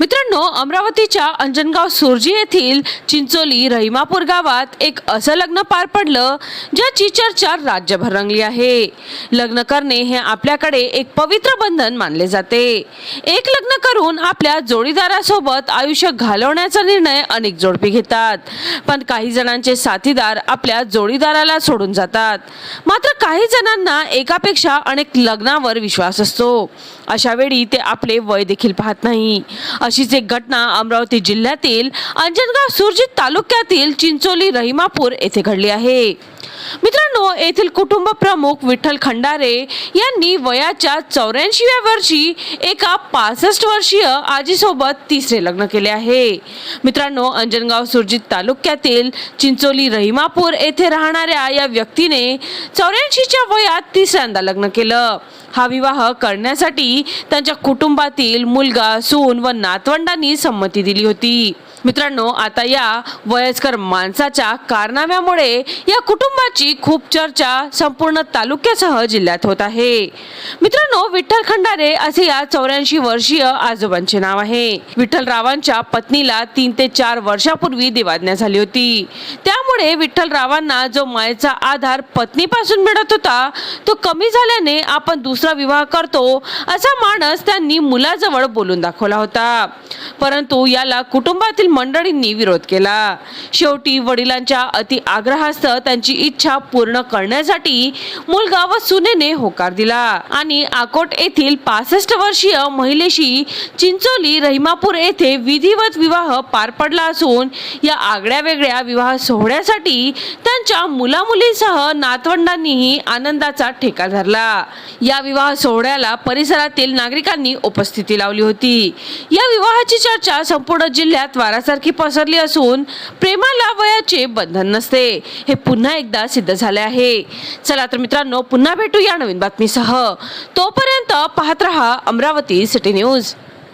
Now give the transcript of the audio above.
मित्रांनो अमरावतीच्या अंजनगाव सुरजी येथील चिंचोली रहिमापूर गावात एक असं लग्न पार पडलं ज्याची चर्चा राज्यभर रंगली आहे. लग्न करणे हे आपल्याकडे एक पवित्र बंधन मानले जाते. एक लग्न करून आपल्या जोडीदारासोबत आयुष्य घालवण्याचा निर्णय अनेक जोडपी घेतात. पण काही जणांचे साथीदार आपल्या जोडीदाराला सोडून जातात. मात्र काही जणांना एकापेक्षा अनेक लग्नावर विश्वास असतो. अशा वेळी ते आपले वय देखील पाहत नाही. अशीच एक घटना अमरावती जिल्ह्यातील अंजनगाव सुरजित तालुक्यातील चिंचोली रहिमापूर येथे घडली आहे. मित्रांनो येथील कुटुंब प्रमुख विठ्ठल खंडारे यांनी वयाच्या चौऱ्याऐंशीव्या वर्षी एका पासष्ट वर्षीय आजीसोबत तिसरे लग्न केले आहे. मित्रांनो अंजनगाव सुरजित तालुक्यातील चिंचोली रहिमापूर येथे राहणाऱ्या या व्यक्तीने चौऱ्याऐंशीच्या वयात तिसऱ्यांदा लग्न केलं. हा विवाह करण्यासाठी त्यांच्या कुटुंबातील मुलगा सून व नातवंडांनी संमती दिली होती. मित्रांनो आता या वयस्कर माणसाच्या कारनाम्यामुळे या कुटुंबाची खूप चर्चा संपूर्ण तालुक्यासह जिल्ह्यात होत आहे. मित्रांनो विठ्ठल खंडारे असे या चौऱ्याऐंशी वर्षीय आजोबांचे नाव आहे. विठ्ठल रावांच्या पत्नीला तीन ते चार वर्षापूर्वी दिवाज्ञा झाली होती. त्यामुळे विठ्ठल रावांना जो मायेचा आधार पत्नीपासून मिळत होता तो कमी झाल्याने आपण दुसरा विवाह करतो असा मानस त्यांनी मुलाजवळ बोलून दाखवला होता. परंतु याला कुटुंबातील मंडळींनी विरोध केला. शेवटी वडिलांच्या अति आग्रहास्तव त्यांची इच्छा पूर्ण करण्यासाठी मुलगा व सुनेने होकार दिला. आणि आकोट येथील पासष्ट वर्षीय महिलेशी चिंचोली रहिमापूर येथे विधिवत विवाह पार पडला असून या आगळ्या वेगळ्या विवाह सोहळ्यासाठी त्यांच्या मुलामुलींसह नातवंडांनीही आनंदाचा ठेका धरला. या विवाह सोहळ्याला परिसरातील नागरिकांनी उपस्थिती लावली होती. या विवाहाची चर्चा संपूर्ण जिल्ह्यात वारासारखी पसरली असून प्रेमाला वयाचे बंधन नसते. हे पुन्हा एकदा सिद्ध झाले आहे. चला तर मित्रांनो पुन्हा भेटू या नवीन बातमीसह. तोपर्यंत पाहत रहा अमरावती सिटी न्यूज.